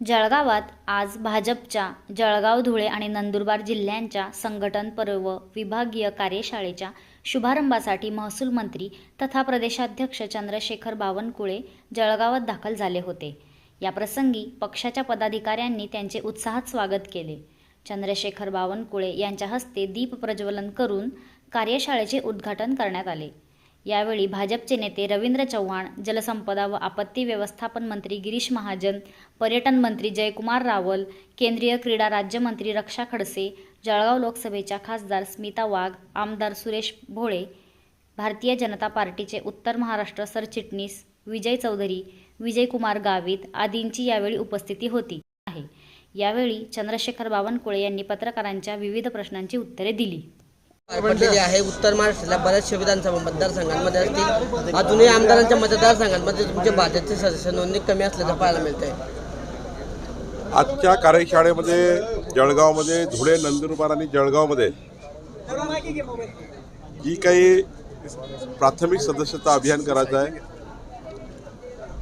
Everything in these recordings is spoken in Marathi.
जळगावात आज भाजपच्या जळगाव धुळे आणि नंदुरबार जिल्ह्यांच्या संघटन पर्व विभागीय कार्यशाळेच्या शुभारंभासाठी महसूल मंत्री तथा प्रदेशाध्यक्ष चंद्रशेखर बावनकुळे जळगावात दाखल झाले होते. याप्रसंगी पक्षाच्या पदाधिकाऱ्यांनी त्यांचे उत्साहात स्वागत केले. चंद्रशेखर बावनकुळे यांच्या हस्ते दीप प्रज्वलन करून कार्यशाळेचे उद्घाटन करण्यात आले. यावेळी भाजपचे नेते रवींद्र चव्हाण जलसंपदा व आपत्ती व्यवस्थापन मंत्री गिरीश महाजन पर्यटन मंत्री जयकुमार रावल केंद्रीय क्रीडा राज्यमंत्री रक्षा खडसे जळगाव लोकसभेच्या खासदार स्मिता वाघ आमदार सुरेश भोळे भारतीय जनता पार्टीचे उत्तर महाराष्ट्र सरचिटणीस विजय चौधरी विजयकुमार गावित आदींची यावेळी उपस्थिती होती. आहे. यावेळी चंद्रशेखर बावनकुळे यांनी पत्रकारांच्या विविध प्रश्नांची उत्तरे दिली. पडलेली आहे. उत्तर महाराष्ट्रातल्या बऱ्याचशा विधानसभा मतदारसंघांमध्ये असतील. अजूनही आमदारांच्या मतदारसंघांमध्ये तुमचे भाजपचे सदस्य नोंदणी कमी असल्याचं पाहायला मिळत आहे आजच्या कार्यशाळेमध्ये जळगावमध्ये धुळे नंदुरबार आणि जळगावमध्ये जी काही प्राथमिक सदस्यता अभियान करायचं आहे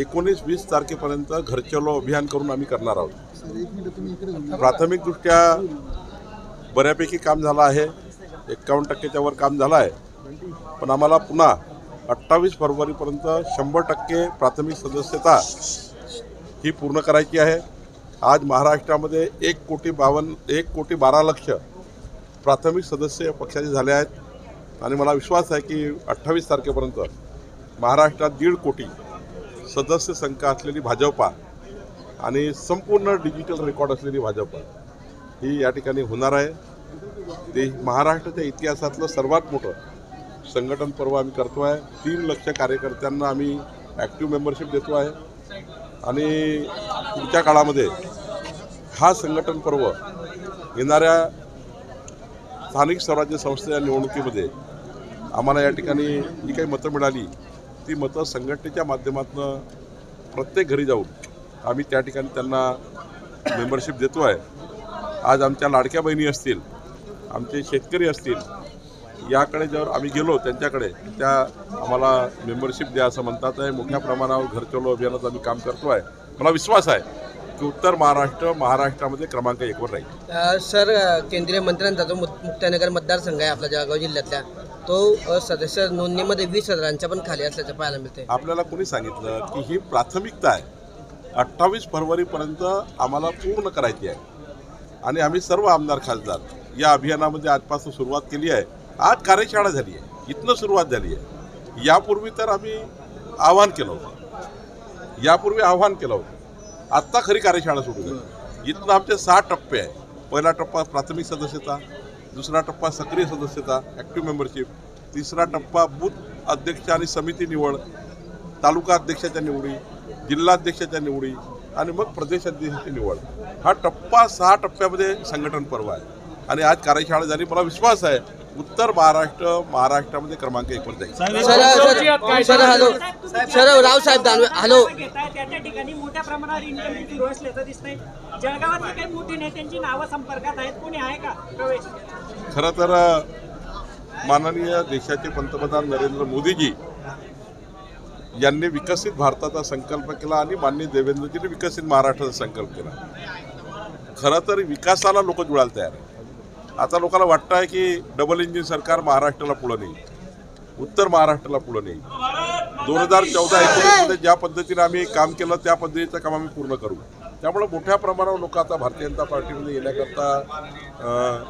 एकोणीस वीस तारखेपर्यंत घरचलो अभियान करून आम्ही करणार आहोत. प्राथमिकदृष्ट्या बऱ्यापैकी काम झालं आहे. एक्कावन्न टक्केच्या वर काम झालं आहे पण आम्हाला पुन्हा अठ्ठावीस फरवरीपर्यंत शंभर टक्के प्राथमिक सदस्यता ही पूर्ण करायची आहे. आज महाराष्ट्रामध्ये एक कोटी बावन्न एक कोटी बारा लक्ष प्राथमिक सदस्य पक्षाचे झाले आहेत. आणि मला विश्वास आहे की अठ्ठावीस तारखेपर्यंत महाराष्ट्रात दीड कोटी सदस्य संख्या असलेली भाजपा आणि संपूर्ण डिजिटल रेकॉर्ड असलेली भाजपा ही या ठिकाणी होणार आहे. ते महाराष्ट्राच्या इतिहासातलं सर्वात मोठं संघटन पर्व आम्ही करतो आहे. तीन लक्ष कार्यकर्त्यांना आम्ही ॲक्टिव्ह मेंबरशिप देतो आहे. आणि पुढच्या काळामध्ये हा संघटन पर्व येणाऱ्या स्थानिक स्वराज्य संस्थेच्या निवडणुकीमध्ये आम्हाला या ठिकाणी जी काही मतं मिळाली ती मतं संघटनेच्या माध्यमातून प्रत्येक घरी जाऊन आम्ही त्या ठिकाणी त्यांना मेंबरशिप देतो आहे. आज आमच्या लाडक्या बहिणी असतील आमचे शेतकरी असतील याकडे जर आम्ही गेलो त्यांच्याकडे त्या आम्हाला मेंबरशिप द्या असं म्हणतात आहे. मोठ्या प्रमाणावर घरचलो अभियानात आम्ही काम करतो आहे. मला विश्वास आहे की उत्तर महाराष्ट्र महाराष्ट्रामध्ये क्रमांक एकवर राहील. सर केंद्रीय मंत्र्यांचा जो मुक्तानगर मतदारसंघ आहे आपल्या जळगाव जिल्ह्यातल्या. तो सदस्य नोंदणीमध्ये वीस हजारांच्या पण खाली असल्याचं पाहायला मिळते आपल्याला कोणी सांगितलं की ही प्राथमिकता आहे. अठ्ठावीस फरवरीपर्यंत आम्हाला पूर्ण करायची आहे. आणि आम्ही सर्व आमदार खासदार या अभियानामध्ये आजपासून सुरुवात केली आहे. आज कार्यशाळा झाली आहे. इथनं सुरुवात झाली आहे. यापूर्वी तर आम्ही आव्हान केलं होतं. यापूर्वी आव्हान केलं होतं. आत्ता खरी कार्यशाळा सुरू झाली. इथनं आमचे सहा टप्पे आहे पहिला टप्पा प्राथमिक सदस्यता दुसरा टप्पा सक्रिय सदस्यता ॲक्टिव्ह मेंबरशिप तिसरा टप्पा बूथ अध्यक्ष आणि समिती निवड तालुका अध्यक्षाच्या निवडी जिल्हाध्यक्षाच्या निवडी आणि मग प्रदेशाध्यक्षाची निवड. हा टप्पा सहा टप्प्यामध्ये संघटन पर्व आहे. आणि आज कार्यशाळा झाली. मला विश्वास आहे उत्तर महाराष्ट्र महाराष्ट्रामध्ये क्रमांक एकवर जाईल sir sir sir hello. Sir Raosaheb Danve hello. घेताय त्या त्या ठिकाणी मोठ्या प्रमाणावर इन्कम सुरू असल्याचं दिसतंय. जळगावातले काही मोठे नेत्यांची नावं संपर्कात आहेत कोणी आहे का प्रवेश? खरं तर माननीय देशाचे पंतप्रधान नरेंद्र मोदीजी यांनी विकसित भारताचा संकल्प केला आणि माननीय देवेंद्रजींनी विकसित महाराष्ट्राचा संकल्प केला. खरं तर विकासाला लोक जुळायला तयार आहे आता लोकांना वाटतं आहे की डबल इंजिन सरकार महाराष्ट्राला पुढं नेईल. उत्तर महाराष्ट्राला पुढं नेईल. दोन हजार चौदा एकोणीसमध्ये ज्या पद्धतीने आम्ही काम केलं त्या पद्धतीचं काम आम्ही पूर्ण करू. त्यामुळे मोठ्या प्रमाणावर लोक आता भारतीय जनता पार्टीमध्ये येण्याकरता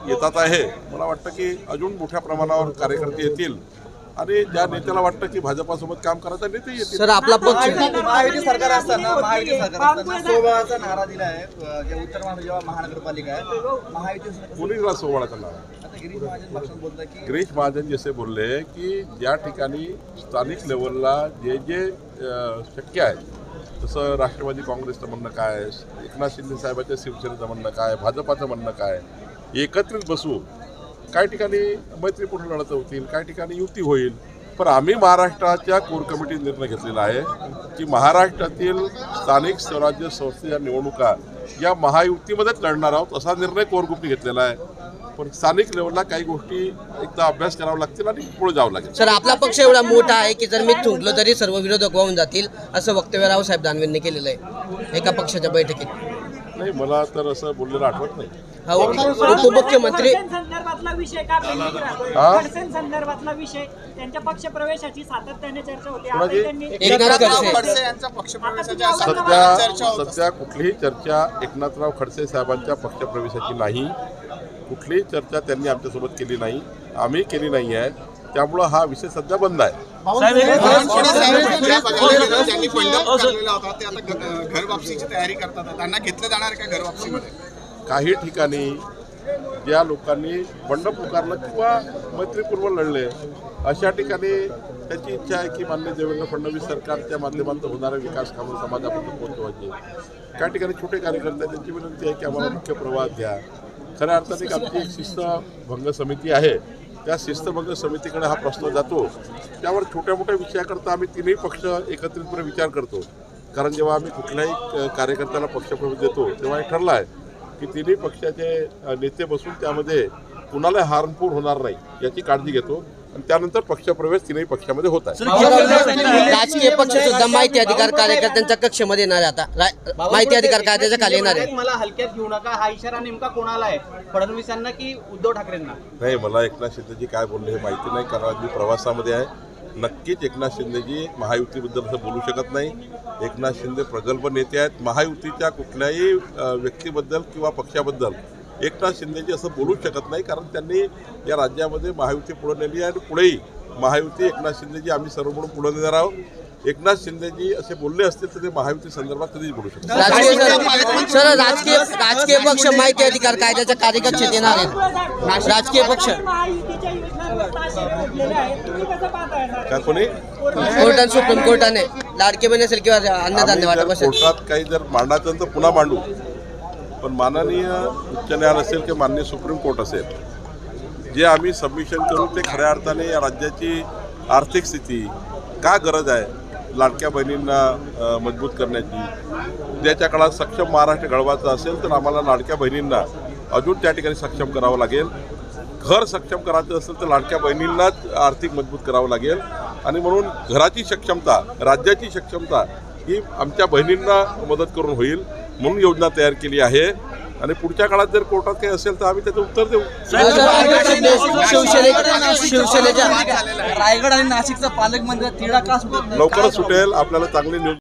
येतात आहे. मला वाटतं की अजून मोठ्या प्रमाणावर कार्यकर्ते येतील. आणि ज्या नेत्याला वाटतं की भाजपासोबत काम करायचं नेते येतील. सर आपला पक्ष. महायुती सरकार असताना महायुती सरकार असताना सोबळाचा नारा दिला आहे जे उत्तर महाराष्ट्र जेव्हा महानगरपालिका आहे महायुती सरकार- कोणी दिला सोहळा करणार आता गिरीश महाजन भाषण बोलतात की गिरीश महाजन जसे बोलले की ज्या ठिकाणी स्थानिक लेवलला जे जे अ, शक्य आहे तसं राष्ट्रवादी काँग्रेसचं म्हणणं काय एकनाथ शिंदे साहेबांच्या शिवसेनेचं म्हणणं काय भाजपाचं म्हणणं काय एकत्रित बसू काही ठिकाणी मैत्रीपूर्ण लढत होतील काही ठिकाणी युती होईल पण आम्ही महाराष्ट्राच्या कोर कमिटी निर्णय घेतलेला आहे की महाराष्ट्रातील स्थानिक स्वराज्य संस्थेच्या निवडणुका या महायुतीमध्येच लढणार आहोत असा निर्णय कोर ग्रुपने घेतलेला आहे. पण स्थानिक लेवलला काही गोष्टी एकदा अभ्यास करावा लागतील आणि पुढे जावं लागेल. सर आपला पक्ष एवढा मोठा आहे की जर मी थुंकलो तरी सर्व विरोधक वाहून जातील असं वक्तव्य रावसाहेब दानवेंनी केलेलं आहे एका पक्षाच्या बैठकीत. नाही मला तर असं बोललेलं आठवत नाही. हा उप- उपमुख्यमंत्री संदर्भातला विषय का पेंडिंग राहतो? खडसें संदर्भातला विषय. त्यांच्या पक्ष प्रवेशाची सातत्याने चर्चा होती. कोणाची? आजही त्यांनी एकनाथ खडसे. खडसे यांच्या पक्षप्रवेशाच्या आता तुम्ही सध्या चर्चा होत सध्या कुठलीही चर्चा एकनाथराव खडसे साहेबांच्या पक्षप्रवेशाची नाही. कुठलीही चर्चा त्यांनी आमच्यासोबत केली नाही. आम्ही केली नाही आहे त्यामुळं हा विषय सध्या बंद आहे. बावनकुळे साहेब ज्या पदाधिकाऱ्यांना त्यांनी बंडप काढलेला होता ते आता घ- घर वापसीची तयारी करतात. त्यांना घेतलं जाणार का घर वापसीमध्ये? काही ठिकाणी ज्या लोकांनी बंड पुकारलं किंवा मैत्रीपूर्व लढले अशा ठिकाणी त्याची इच्छा आहे की मान्य देवेंद्र फडणवीस सरकारच्या माध्यमातून होणारे विकास कामं समाजापर्यंत पोहोचवायचे. काही ठिकाणी छोटे कार्यकर्ते आहेत, त्यांची विनंती आहे की आम्हाला मुख्य प्रवाहात घ्या खऱ्या अर्थाने एक आमची एक शिस्तभंग समिती आहे. त्या शिस्तभंग समितीकडे हा प्रश्न जातो. त्यावर छोट्या मोठ्या विषयाकरता आम्ही तिन्ही पक्ष एकत्रितपणे विचार करतो. कारण जेव्हा आम्ही कुठल्याही कार्यकर्त्याला पक्षप्रवेश देतो तेव्हा हे ठरलं आहे की तिन्ही पक्षाचे नेते बसून त्यामध्ये कुणाला हार्मफुल होणार नाही याची काळजी घेतो. आणि त्यानंतर पक्षप्रवेश तिन्ही पक्षामध्ये होत आहे. राजकीय पक्ष सुद्धा माहिती अधिकार कार्यकर्त्यांच्या कक्षमध्ये येणार आहे आता. माहिती अधिकार कायद्याच्या खाली येणार आहे. मला हलक्यात घेऊ नका. हा इशारा नेमका कोणाला आहे? फडणवीसांना की उद्धव ठाकरेंना? नाही मला एकनाथ शिंदेजी काय बोलले हे माहिती नाही कारण आज मी प्रवासामध्ये आहे. नक्कीच एकनाथ शिंदेजी महायुतीबद्दल असं बोलू शकत नाही. एकनाथ शिंदे प्रगल्भ नेते आहेत. महायुतीच्या कुठल्याही व्यक्तीबद्दल किंवा पक्षाबद्दल एकनाथ शिंदेजी असं बोलूच शकत नाही कारण त्यांनी या राज्यामध्ये महायुती पुढे नेली आहे आणि पुढेही महायुती एकनाथ शिंदेजी आम्ही सर्व म्हणून पुढे नेणार आहोत. एकनाथ शिंदेजी असे बोलले असतील तर ते महायुती संदर्भात कधीच बोलू शकतात राजकीय सर राजकीय राजकीय पक्ष माहिती अधिकार कायद्याच्या कार्यकक्षेत येणार आहेत. राजकीय पक्ष. महायुतीच्या योजनांवर ताशेरे फोडलेले आहेत तुम्ही कसं पाहताय सर? का कोणी? कोर्टाने सुप्रीम कोर्टाने लाडके बहीण असेल किंवा अन्नधान्य वाटप कोर्टात काही जर मांडायचं तर पुन्हा मांडू. पण माननीय उच्च न्यायालय असेल किंवा माननीय सुप्रीम कोर्ट असेल जे आम्ही सबमिशन करू ते खऱ्या अर्थाने या राज्याची आर्थिक स्थिती का गरज आहे लाडक्या बहिणींना मजबूत करण्याची उद्याच्या काळात सक्षम महाराष्ट्र घडवायचा असेल तर आम्हाला लाडक्या बहिणींना अजून त्या ठिकाणी सक्षम करावं लागेल. घर सक्षम करायचं असेल तर लाडक्या बहिणींनाच आर्थिक मजबूत करावं लागेल. आणि म्हणून घराची सक्षमता राज्याची सक्षमता ही आमच्या बहिणींना मदत करून होईल. म्हणून योजना तयार केली आहे. आणि पुढच्या काळात जर कोर्टात काही असेल तर आम्ही त्याचं उत्तर देऊ. शिवसेने शिवसेनेच्या रायगड आणि नाशिकचा पालकमंत्री? लवकरच सुटेल. आपल्याला चांगली न्यूज